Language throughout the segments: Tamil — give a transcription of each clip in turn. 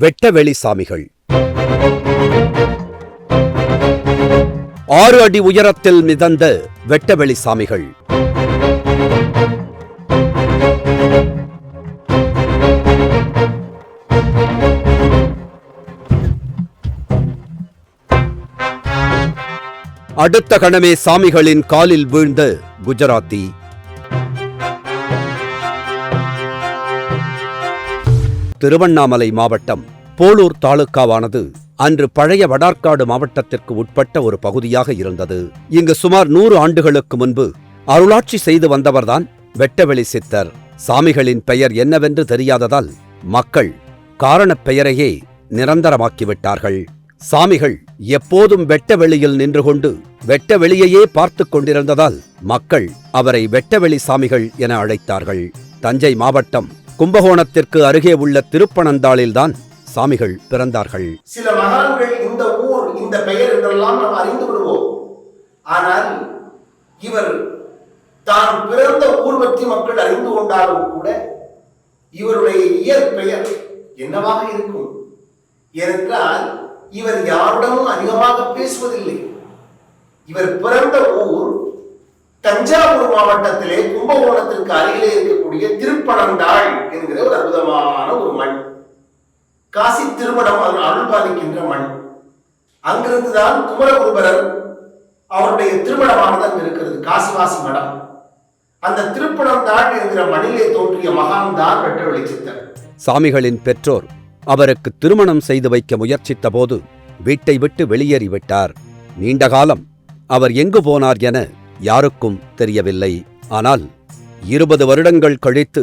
வெட்டவெளி சாமிகள். ஆறு அடி உயரத்தில் மிதந்த வெட்டவெளி சாமிகள். அடுத்த கணமே சாமிகளின் காலில் வீழ்ந்த குஜராத்தி. திருவண்ணாமலை மாவட்டம் போலூர் தாலுக்காவானது அன்று பழைய வடார்காடு மாவட்டத்திற்கு உட்பட்ட ஒரு பகுதியாக இருந்தது. இங்கு சுமார் நூறு ஆண்டுகளுக்கு முன்பு அருளாட்சி செய்து வந்தவர்தான் வெட்டவெளி சித்தர். சாமிகளின் பெயர் என்னவென்று தெரியாததால் மக்கள் காரணப் பெயரையே நிரந்தரமாக்கிவிட்டார்கள். சாமிகள் எப்போதும் வெட்டவெளியில் நின்று கொண்டு வெட்டவெளியையே பார்த்து கொண்டிருந்ததால் மக்கள் அவரை வெட்டவெளி சாமிகள் என அழைத்தார்கள். தஞ்சை மாவட்டம் கும்பகோணத்திற்கு அருகே உள்ள திருப்பனந்தாளில்தான் சாமிகள் பிறந்தார்கள். சில மகான்கள் இந்த ஊர் இந்த பெயர் என்றெல்லாம் நாம் அறிந்து விடுவோம். ஆனால் இவர் தான் பிறந்த ஊர் பற்றி மக்கள் அறிந்து கொண்டாலும் கூட இவருடைய இயற்பெயர் என்னவாக இருக்கும்? ஏனென்றால் இவர் யாருடனும் அதிகமாக பேசுவதில்லை. இவர் பிறந்த ஊர் தஞ்சாவூர் மாவட்டத்திலே கும்பகோணத்திற்கு அருகிலே இருக்கக்கூடிய திருப்பனந்தாள் என்கிற ஒரு அற்புதமான ஒரு மண். காசி திருமணம் அவர் அருள் பாலிக்கின்ற மண். அங்கிருந்துதான் குமரகுருபரர் அவருடைய திருமணமானது அங்கு இருக்கிறது காசிவாசி மடம். அந்த திருப்பணம் தான் என்கிற மணிலே தோன்றிய மகான் தான் வெட்டவெளி வெளிச்சித்தர் சாமிகளின் பெற்றோர் அவருக்கு திருமணம் செய்து வைக்க முயற்சித்த போது வீட்டை விட்டு வெளியேறிவிட்டார் நீண்ட காலம் அவர் எங்கு போனார் என யாருக்கும் தெரியவில்லை. ஆனால் இருபது வருடங்கள் கழித்து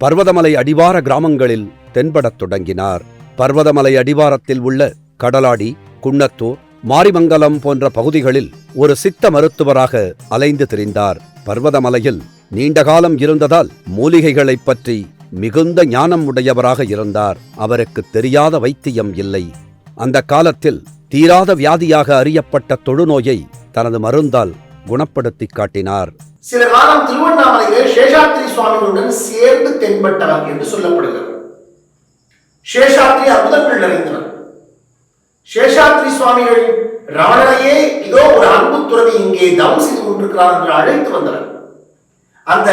பர்வதமலை அடிவார கிராமங்களில் தென்படத் தொடங்கினார். பர்வதமலை அடிவாரத்தில் உள்ள கடலாடி குன்னத்தூர் மாரிமங்கலம் போன்ற பகுதிகளில் ஒரு சித்த மருத்துவராக அலைந்து திரிந்தார். பர்வதமலையில் நீண்ட காலம் இருந்ததால் மூலிகைகளைப் பற்றி மிகுந்த ஞானம் உடையவராக இருந்தார். அவருக்கு தெரியாத வைத்தியம் இல்லை. அந்த காலத்தில் தீராத வியாதியாக அறியப்பட்ட தொழுநோயை தனது மருந்தால் குணப்படுத்திக் காட்டினார். சில காலம் திருவண்ணாமலையிலே சேஷாத்ரி சுவாமிகளுடன் சேர்ந்து தென்பட்டவர் என்று சொல்லப்படுகிறது. சேஷாத்ரி அற்புதங்கள் நிறைந்தனர். சேஷாத்ரி சுவாமிகள் ரமணனையே இதோ ஒரு அன்பு துறவி இங்கே தவம் செய்து கொண்டிருக்கிறார் என்று அழைத்து வந்தனர். அந்த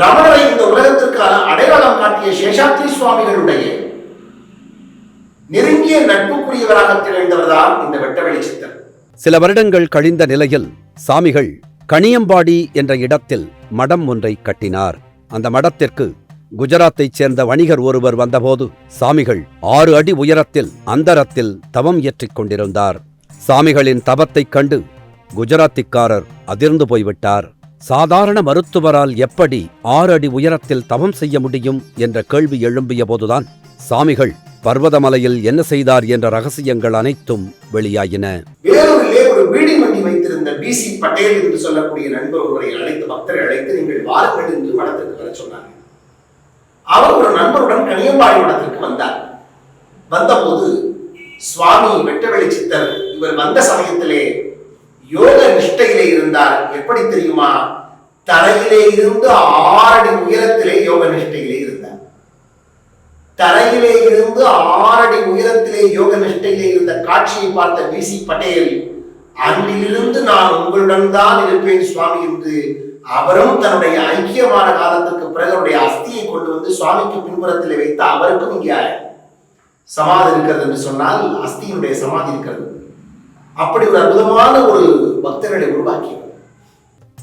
ரமணரை இந்த உலகத்திற்கு அடையாளம் காட்டிய சேஷாத்ரி சுவாமிகளுடைய நெருங்கிய நட்புக்குரியவராக திகழ்ந்தவர்தான் இந்த வெட்டவெளி சித்தர். சில வருடங்கள் கழிந்த நிலையில் சாமிகள் கனியம்பாடி என்ற இடத்தில் மடம் ஒன்றை கட்டினார். அந்த மடத்திற்கு குஜராத்தைச் சேர்ந்த வணிகர் ஒருவர் வந்தபோது சாமிகள் ஆறு அடி உயரத்தில் அந்தரத்தில் தவம் இயற்றிக் கொண்டிருந்தார். சாமிகளின் தவத்தைக் கண்டு குஜராத்திக்காரர் அதிர்ந்து போய்விட்டார். சாதாரண மருத்துவரால் எப்படி ஆறு அடி உயரத்தில் தவம் செய்ய முடியும் என்ற கேள்வி எழும்பிய போதுதான் சாமிகள் பர்வதமலையில் என்ன செய்தார் என்ற ரகசியங்கள் அனைத்தும் வெளியாயின. வேலூரிலே ஒரு பீடி வைத்திருந்த பிசி பட்டேல் என்று சொல்லக்கூடிய நண்பர் ஒருவரை அழைத்து பக்தரை அழைத்து நீங்கள் வாருங்கள் என்று மடத்திற்கு வர அவர் ஒரு நண்பருடன் கனியம்பாடி மடத்திற்கு வந்தார். வந்தபோது சுவாமி வெட்டவெளி சித்தர் இவர் வந்த சமயத்திலே யோக நிஷ்டையிலே இருந்தார். எப்படி தெரியுமா? தரையிலே இருந்து ஆறடி உயரத்திலே யோக நிஷ்டையிலே இருந்தார். தரையிலே இருந்து ஆறடி உயரத்திலே யோக நிஷ்டையிலே இருந்த காட்சியை பார்த்த பிசி பட்டேல் அன்றிலிருந்து நான் உங்களுடன் தான் இருப்பேன் சுவாமி என்று அவரும் தன்னுடைய ஐக்கியமான காலத்துக்கு பிறகு அவருடைய அஸ்தியை கொண்டு வந்து சுவாமிக்கு பின்புறத்தில் வைத்து அவருக்கும் இங்கே சமாதி இருக்கிறது என்று சொன்னால் அஸ்தியினுடைய சமாதி இருக்கிறது. அப்படி ஒரு அற்புதமான ஒரு பக்தர்களை உருவாக்கியவர்.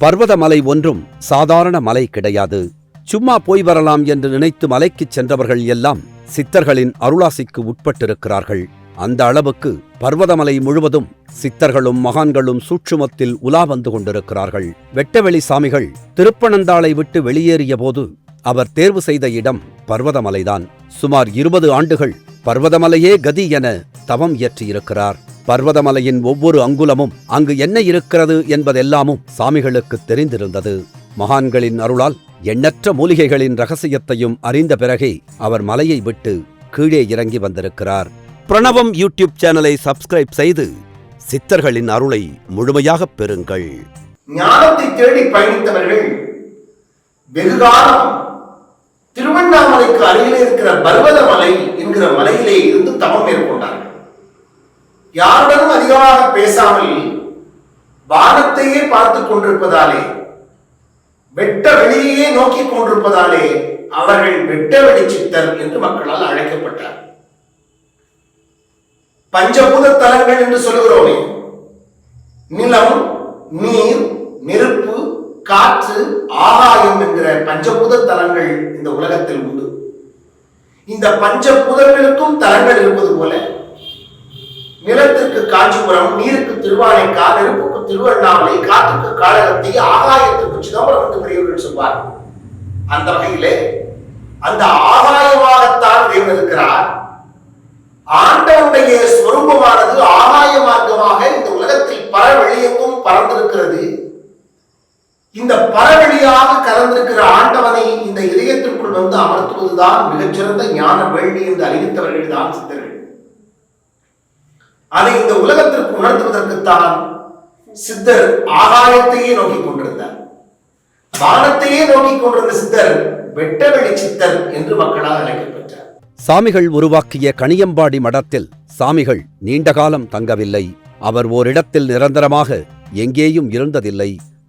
பர்வதமலை ஒன்றும் சாதாரண மலை கிடையாது. சும்மா போய் வரலாம் என்று நினைத்து மலைக்கு சென்றவர்கள் எல்லாம் சித்தர்களின் அருளாசிக்கு உட்பட்டிருக்கிறார்கள். அந்த அளவுக்கு பர்வதமலை முழுவதும் சித்தர்களும் மகான்களும் சூட்சுமத்தில் உலா வந்து கொண்டிருக்கிறார்கள். வெட்டவெளி சாமிகள் திருப்பனந்தாளை விட்டு வெளியேறிய போது அவர் தேர்வு செய்த இடம் பர்வதமலைதான். சுமார் இருபது ஆண்டுகள் பர்வதமலையே கதி என தவம் இயற்றியிருக்கிறார். பர்வதமலையின் ஒவ்வொரு அங்குலமும் அங்கு என்ன இருக்கிறது என்பதெல்லாமும் சாமிகளுக்கு தெரிந்திருந்தது. மகான்களின் அருளால் எண்ணற்ற மூலிகைகளின் ரகசியத்தையும் அறிந்த பிறகே அவர் மலையை விட்டு கீழே இறங்கி வந்திருக்கிறார். பிரணவம் யூடியூப் சேனலை சப்ஸ்கிரைப் செய்து சித்தர்களின் அருளை முழுமையாகப் பெறுங்கள். ஞானத்தை தேடி பயணித்தவர்கள் வெகுகாலம் திருவண்ணாமலைக்கு அருகில் இருக்கிற பர்வதமலை என்கிற மலையிலே இருந்து தவம் மேற்கொண்டார்கள். யாருடனும் அதிகமாக பேசாமல் வானத்தையே பார்த்துக் கொண்டிருப்பதாலே வெட்ட வெளியே நோக்கிக் கொண்டிருப்பதாலே அவர்கள் வெட்ட வெளி சித்தர் என்று மக்களால் அழைக்கப்பட்டார் பஞ்சபூத தலங்கள் என்று சொல்லுகிறோமே. நிலம் நீர் நெருப்பு காற்று ஆகாயம் என்கிற பஞ்சபூத தலங்கள் இந்த உலகத்தில் உண்டு. இந்த பஞ்சபூதங்களுக்கும் தலங்கள் இருப்பது போல நிலத்திற்கு காஞ்சிபுரம் நீருக்கு திருவானைக்கா நெருப்புக்கு திருவண்ணாமலை காற்றுக்கு காளகத்தி ஆகாயத்திற்கு சிதம்பரம் என்று பெரியவர்கள் சொல்வார் அந்த வகையிலே அந்த ஆகாயமாகத்தான் தேவன் இருக்கிறார். ஆண்டவனுடைய ஸ்வரூபமானது ஆகாய மார்க்கமாக இந்த உலகத்தில் பரவெளியெங்கும் பறந்திருக்கிறது இந்த பரவெளியாக கலந்திருக்கிற ஆண்டவனை இந்த இதயத்திற்குள் வந்து அமர்த்துவதுதான் மிகச்சிறந்த ஞான வேள்வி என்று அறிவித்தவர்கள் தான் சித்தர்கள். அதை இந்த உலகத்திற்கு உணர்த்துவதற்குத்தான் சித்தர் ஆகாயத்தையே நோக்கி கொண்டிருந்தார். வானத்தையே நோக்கிக் கொண்டிருந்த சித்தர் வெட்டவெளி சித்தர் என்று மக்களால் அழைக்கப்பட்டார். சாமிகள் உருவாக்கிய கணியம்பாடி மடத்தில் சாமிகள் நீண்ட காலம் தங்கவில்லை. அவர் ஓரிடத்தில் நிரந்தரமாக எங்கேயும் இருந்ததில்லை.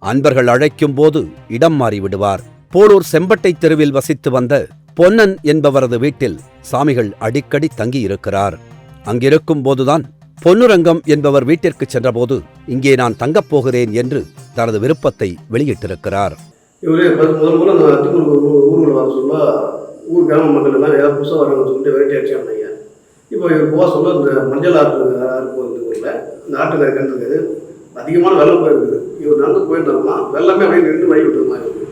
அன்பர்கள் அழைக்கும் போது இடம் மாறிவிடுவார். போலூர் செம்பட்டை தெருவில் வசித்து வந்த பொன்னன் என்பவரது வீட்டில் சாமிகள் அடிக்கடி தங்கியிருக்கிறார். அங்கிருக்கும் போதுதான் பொன்னுரங்கம் என்பவர் வீட்டிற்கு சென்றபோது இங்கே நான் தங்கப் போகிறேன் என்று தனது விருப்பத்தை வெளியிட்டிருக்கிறார். இவரே முதல் முதல்ல அந்த ஊரில் வர ஊர் கிராம மக்கள் எல்லாம் ஏதாவது புதுசாக வராங்கன்னு சொல்லிட்டு வெரைட்டி அடிச்சாங்க வந்தாங்க இப்போ இவர் போக சொல்ல இந்த மஞ்சள் ஆற்று இருக்கும் இந்த ஊரில் அந்த ஆற்றுக்கரை கிணத்துக்கு அதிகமான வெள்ளம் போயிருக்குது. இவர் நடந்து போயிருந்தாருன்னா வெள்ளமே அப்படியே நின்று வழி விட்டுருமா இவருக்கு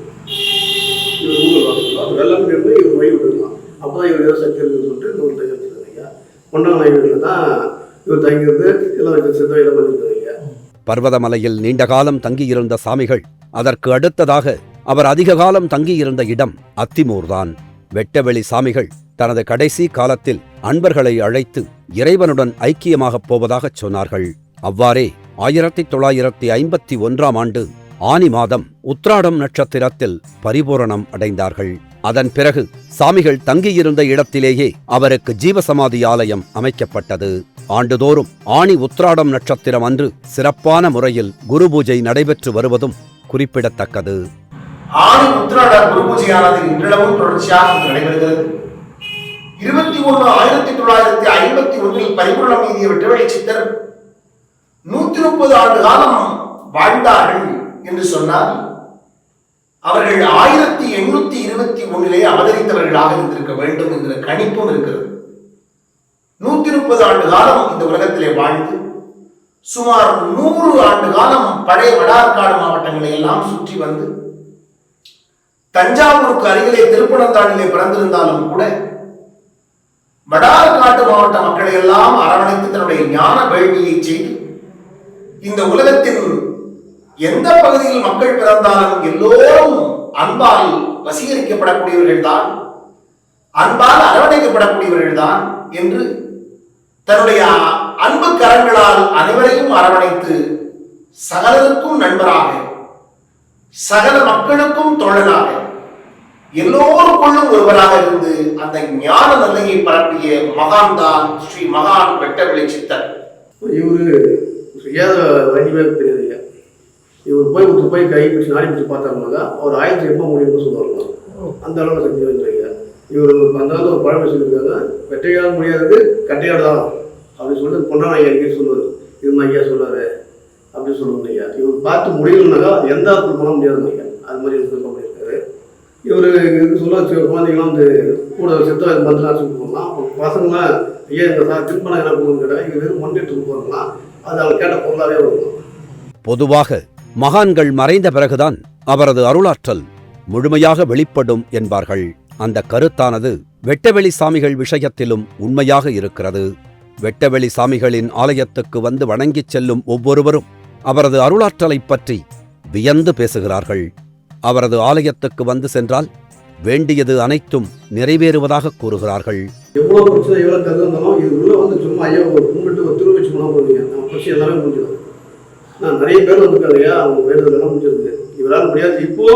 இவர் ஊரில் வர சொல்ல வெள்ளமே நின்று இவர் வழி விட்டுருமா அப்போ தான் இவர் சக்தி இருக்குன்னு சொல்லிட்டு இந்த ஊர் தங்கி வச்சுருக்காங்க பொன்னாலை வீட்டில் தான் இவர் தங்கியிருந்து எல்லாம் வச்சு சித்த எல்லாம் பண்ணியிருக்காங்க பர்வதமலையில் நீண்ட காலம் தங்கியிருந்த சாமிகள் அதற்கு அடுத்ததாக அவர் அதிக காலம் தங்கியிருந்த இடம் அத்திமூர்தான் வெட்டவெளி சாமிகள் தனது கடைசி காலத்தில் அன்பர்களை அழைத்து இறைவனுடன் ஐக்கியமாகப் போவதாகச் சொன்னார்கள். அவ்வாறே ஆயிரத்தி தொள்ளாயிரத்தி ஐம்பத்தி ஒன்றாம் ஆண்டு ஆனி மாதம் உத்ராடம் நட்சத்திரத்தில் பரிபூரணம் அடைந்தார்கள். அதன் பிறகு சாமிகள் தங்கியிருந்த இடத்திலேயே அவருக்கு ஜீவசமாதி ஆலயம் அமைக்கப்பட்டது. ஆண்டுதோறும் ஆணி உத்ராடம் நட்சத்திரம் அன்று சிறப்பான முறையில் குரு பூஜை நடைபெற்று வருவதும் குறிப்பிடத்தக்கது. ஆணி உத்திராட குரு பூஜையானது இன்றளவும் தொடர்ச்சியாக நடைபெறுகிறது. இருபத்தி ஒன்று ஆயிரத்தி தொள்ளாயிரத்தி ஐம்பத்தி ஒன்றில் பரிபூர்ணம் எழுதிய வெட்டவெளி சித்தர் நூத்தி முப்பது ஆண்டு காலம் வாழ்ந்தார்கள் என்று சொன்னால் அவர்கள் ஆயிரத்தி எண்ணூத்தி இருபத்தி ஒன்றிலே அவதரித்தவர்களாக இருந்திருக்க வேண்டும் என்கிற கணிப்பும் இருக்கிறது. நூத்தி முப்பது ஆண்டு காலம் இந்த உலகத்திலே வாழ்ந்து சுமார் நூறு ஆண்டு காலம் பழைய வடார்காடு மாவட்டங்களை எல்லாம் சுற்றி வந்து தஞ்சாவூருக்கு அருகிலே திருப்பனந்தாளிலே பிறந்திருந்தாலும் கூட வடார்காட்டு மாவட்ட மக்களை எல்லாம் அரவணைத்து தன்னுடைய ஞான வேள்வியை செய்து இந்த உலகத்தின் எந்த பகுதியில் மக்கள் பிறந்தாலும் எல்லோரும் அன்பால் வசீகரிக்கப்படக்கூடியவர்கள் தான் அன்பால் அரவணைக்கப்படக்கூடியவர்கள் தான் என்று தன்னுடைய அன்பு கரங்களால் அனைவரையும் அரவணைத்து சகலருக்கும் நண்பராக சகல மக்களுக்கும் தோழனாக எல்லோருக்குள்ளும் ஒருவராக இருந்து அந்த ஞான நிலையை பரப்பிய மகான் தான் ஸ்ரீ மகான் வெட்டவெளி சித்தர். இவரு செய்யாத வைத்தியமே தெரியாதுங்க இவர் போய் ஒருத்தர் போய் கை பிடிச்சி நாடி பிடிச்சி பார்த்தாருனாக்கா அவர் ஆயிரத்தி எப்போ முடியும்னு சொல்லுவாங்க அந்த அளவு சக்தி வந்துருங்க இவர் அந்த அளவுக்கு ஒரு பழமை சொல்லியிருக்காங்க வெட்டையால் முடியாதது கட்டையாடு தான் அப்படின்னு சொல்லிட்டு பொன்னான ஐயா எங்கேயும் சொல்லுவார். இது மாதிரி ஐயா சொல்லாரு அப்படின்னு சொல்லுவோம் ஐயா இவர் பார்த்து முடியலனாக்கா எந்த ஆத்துல பண்ண முடியாது ஐயா அது மாதிரி இவர் பண்ணியிருக்காரு இவர் இது சொல்ல குழந்தைங்களாம் வந்து கூட சித்த மருந்துலாம் சொல்லி போகலாம் பசங்களாம் ஐயா இந்த சார் திருப்பணம் என்ன பண்ணுன்னு கேட்டால் இவர் வெறும் மண் போகலாம் அது அவங்க கேட்ட பொருளாகவே வரும். பொதுவாக மகான்கள் மறைந்த பிறகுதான் அவரது அருளாற்றல் முழுமையாக வெளிப்படும் என்பார்கள். அந்த கருத்தானது வெட்டவெளி சாமிகள் விஷயத்திலும் உண்மையாக இருக்கிறது. வெட்டவெளி சாமிகளின் ஆலயத்துக்கு வந்து வணங்கிச் செல்லும் ஒவ்வொருவரும் அவரது அருளாற்றலை பற்றி வியந்து பேசுகிறார்கள். அவரது ஆலயத்துக்கு வந்து சென்றால் வேண்டியது அனைத்தும் நிறைவேறுவதாக கூறுகிறார்கள். எவ்வளோ பிரச்சனை எவ்வளோ கதை இது உள்ள வந்து சும்மா ஐயா ஒரு கும்பிட்டு ஒரு திருவச்சு போனால் போடுவீங்க நம்ம பிரச்சனை எல்லாமே முடிஞ்சிடும். நான் நிறைய பேர் வந்துருக்காரு ஐயா அவங்க வேண்டுதலாம் முடிஞ்சிருக்கு. இவரால் முடியாது. இப்போ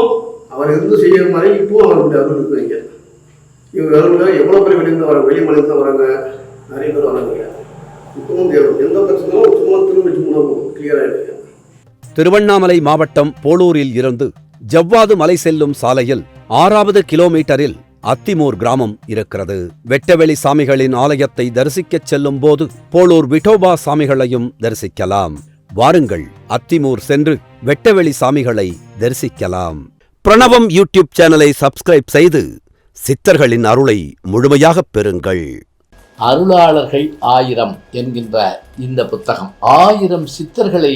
அவர் இருந்து செய்யற மாதிரி இப்போ அவருடைய அருள் இருக்குங்க இவர் அருள் எவ்வளோ பேர் வெளியிருந்து வர வெளி மாநிலத்தில் வராங்க. நிறைய பேர் வராங்க ஐயா. இப்பவும் எந்த பிரச்சனையும் சும்மா திருவச்சு போனால் போகும் கிளியராக ஆகிடுங்க திருவண்ணாமலை மாவட்டம் போளூரில் இருந்து ஜவ்வாது மலை செல்லும் சாலையில் ஆறாவது கிலோமீட்டரில் அத்திமூர் கிராமம் இருக்கிறது. வெட்டவெளி சாமிகளின் ஆலயத்தை தரிசிக்கச் செல்லும் போது போளூர் விட்டோபா சாமிகளையும் தரிசிக்கலாம். வாருங்கள் அத்திமூர் சென்று வெட்டவெளி சாமிகளை தரிசிக்கலாம். பிரணவம் யூடியூப் சேனலை சப்ஸ்கிரைப் செய்து சித்தர்களின் அருளை முழுமையாக பெறுங்கள். அருளாளர்கள் ஆயிரம் என்கின்ற இந்த புத்தகம் ஆயிரம் சித்தர்களை